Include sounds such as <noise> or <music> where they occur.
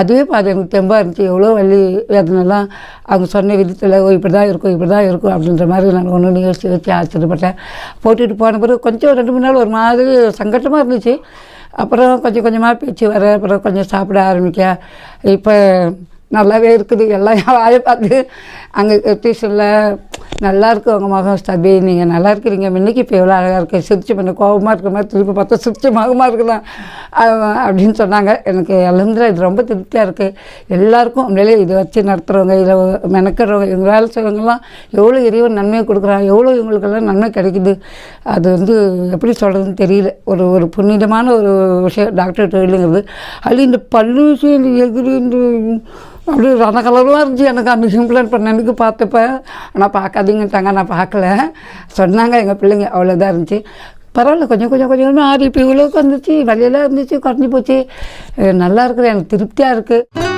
அதுவே பார்த்து எனக்கு தெம்பாக இருந்துச்சு. எவ்வளோ வலி வேதனைலாம் அவங்க சொன்ன விதத்தில் ஓ இப்படி தான் இருக்கும் இப்படி தான் இருக்கும் அப்படின்ற மாதிரி நான் ஒன்று ஒன்று யோசிச்சு வச்சு ஆச்சரியப்பட்டேன். போட்டுட்டு போன பிறகு கொஞ்சம் ரெண்டு மூணு நாள் ஒரு மாதிரி சங்கட்டமாக இருந்துச்சு. அப்புறம் கொஞ்சம் கொஞ்சமாக பேச்சு வர அப்புறம் கொஞ்சம் சாப்பிட ஆரம்பிக்க. இப்போ நல்லாவே இருக்குது எல்லாம் <laughs> வாயை பார்த்து அங்கே டியூஷனில் நல்லா இருக்கு உங்கள் முகம் ஸ்டபி. நீங்கள் நல்லா இருக்கிறீங்க. முன்னைக்கு இப்போ எவ்வளோ அழகாக இருக்குது சிரிச்சு பண்ண கோபமாக இருக்கிற மாதிரி திருப்பி பார்த்தா சிரிச்சு மகமாக இருக்கலாம் அப்படின்னு சொன்னாங்க. எனக்கு அலந்திர இது ரொம்ப திருப்தியாக இருக்குது எல்லாருக்கும் உண்மையிலே இதை வச்சு நடத்துகிறவங்க இதை மெனக்கிறவங்க இவங்க வேலை செய்வங்கெல்லாம் எவ்வளோ இறைவன் நன்மையை கொடுக்குறாங்க. எவ்வளோ இவங்களுக்கெல்லாம் நன்மை கிடைக்குது. அது வந்து எப்படி சொல்கிறதுன்னு தெரியல. ஒரு ஒரு புனிதமான ஒரு விஷயம். டாக்டர் தொழிலுங்கிறது அது இந்த பல்லு விஷயம் இந்த எதிரி இந்த அப்படியே இருந்துச்சு. எனக்கு அந்த இம்ப்ளான் பண்ணேன். எனக்கு பார்த்தப்ப ஆனால் பார்க்காதீங்கட்டாங்க நான் பார்க்கல. சொன்னாங்க எங்கள் பிள்ளைங்க. அவ்வளோதான் இருந்துச்சு. பரவாயில்ல கொஞ்சம் கொஞ்சம் கொஞ்சம் கொஞ்சமாக ஆறி இப்போ இவ்வளோக்கு வந்துச்சு. வழியெல்லாம் இருந்துச்சு குறைஞ்சி போச்சு. நல்லா இருக்குது எனக்கு திருப்தியாக இருக்குது